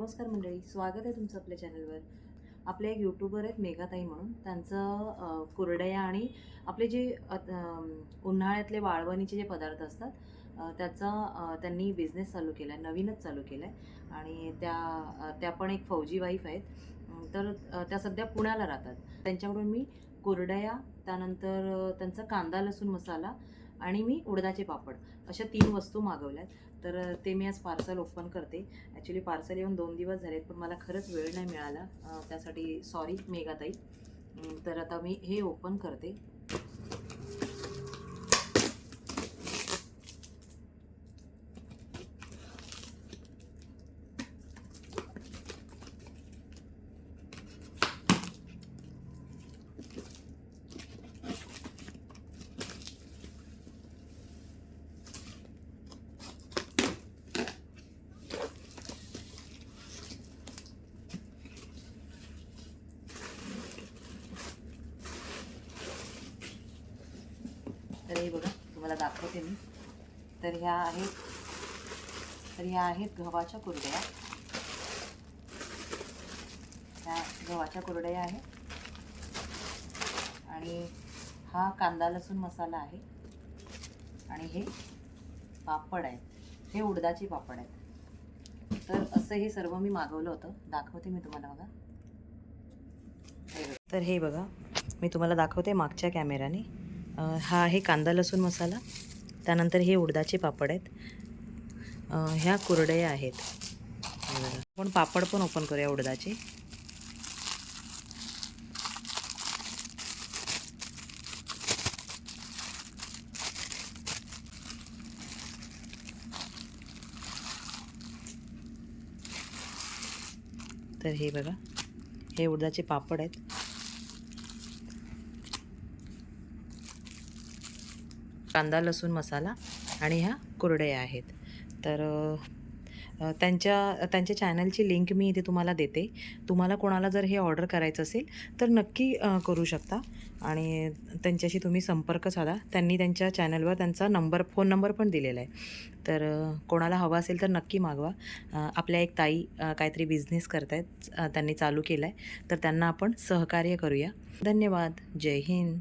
नमस्कार मंडळी स्वागत आहे तुमचं आपल्या चॅनलवर आपले एक यूट्यूबर आहेत मेघाताई म्हणून. त्यांचं कुरडया आणि आपले जे उन्हाळ्यातले वाळवणीचे जे पदार्थ असतात त्याचा त्यांनी बिझनेस चालू केला आहे नवीनच चालू केला आहे आणि त्या त्या पण एक फौजी वाईफ आहेत. तर त्या सध्या पुण्याला राहतात. त्यांच्याकडून मी कुरडया त्यानंतर त्यांचा कांदा लसूण मसाला आणि मी उडदाचे पापड अशा तीन वस्तू मागवल्यात. तर ते मी आज पार्सल ओपन करते. ॲक्च्युली पार्सल येऊन दोन दिवस झालेत पण मला खरंच वेळ नाही मिळाला. त्यासाठी सॉरी मेघाताई. तर आता मी हे ओपन करते. तर हे बघा तुम्हाला दाखवते मी. तर ह्या आहेत तर ह्या आहेत गव्हाच्या कुरड्या. ह्या गव्हाच्या कुरड्या आहेत आणि हा कांदा लसूण मसाला आहे. आणि हे पापड आहेत. हे उडदाचे पापड आहेत. तर असं हे सर्व मी मागवलं होतं. दाखवते मी तुम्हाला बघा. तर हे बघा मी तुम्हाला दाखवते मागच्या कॅमेऱ्याने. हा आहे कांदा लसूण मसाला त्यानंतर हे उडदाचे पापड आहेत. ह्या कुरडया आहेत. आपण पापड पण ओपन करूया उडदाचे. तर हे बघा हे उडदाचे पापड आहेत. कांदा लसूण मसाला आणि ह्या कुरडया आहेत. तर त्यांच्या त्यांच्या चॅनलची लिंक मी इथे तुम्हाला देते. तुम्हाला कोणाला जर हे ऑर्डर करायचं असेल तर नक्की करू शकता. आणि त्यांच्याशी तुम्ही संपर्क साधा. त्यांनी त्यांच्या चॅनलवर त्यांचा नंबर फोन नंबर पण दिलेला आहे. तर कोणाला हवा असेल तर नक्की मागवा. आपल्या एक ताई काहीतरी बिझनेस करत आहेत त्यांनी चालू केला आहे तर त्यांना आपण सहकार्य करूया. धन्यवाद. जय हिंद.